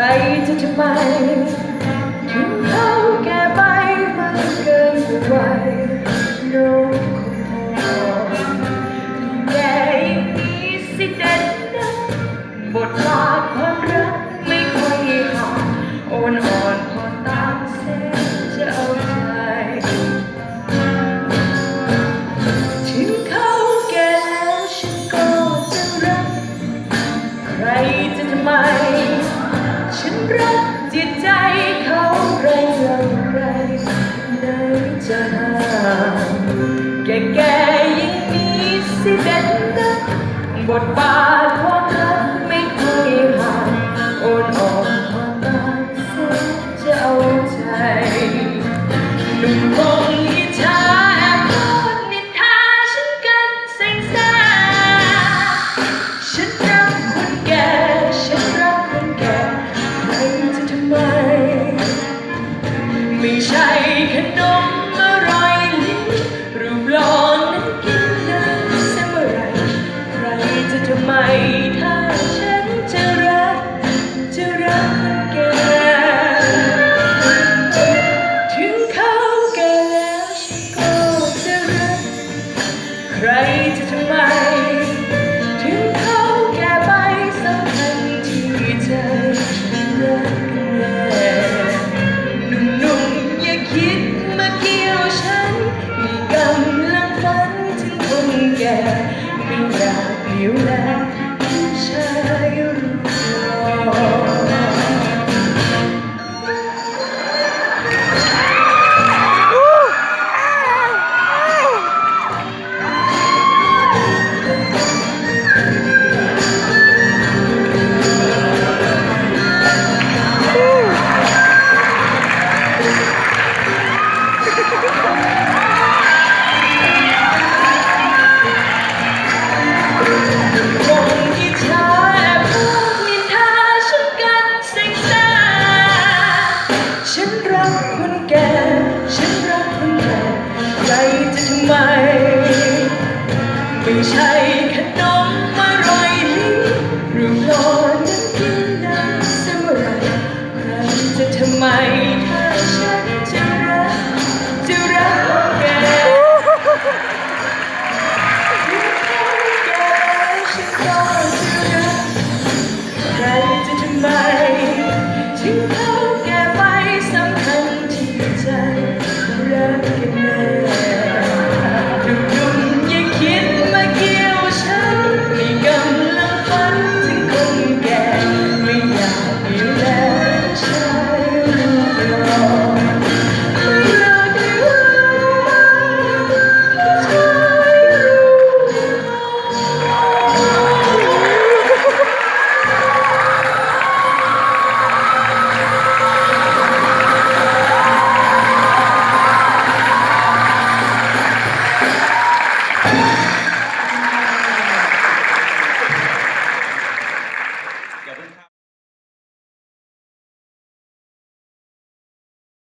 รจะทำไมเขาแก่ไปมากเกินกว่าวัยน้คงพอแกอย่างนี้สิเด่นนะบทบาทความรักไม่ค่อยหาอ่อนอ่อนพอตามเส้นจะเอาใจถึงเขาแก่แล้วฉันก็จะรัก ใครจะทำไม ฉันรักจิตใจเขาไรอย่างไรไหนจะห้างแก่แก่ยิ่งมีสิเด่นนักบทบาท ไม่ใช่ขนมอร่อยลิ้นรูปหล่อนั้นกินได้เสมอไรใครจะทำไม คนแรักคนแก่ ฉันรักคนแก่ใจจะทำไม ไม่ใช่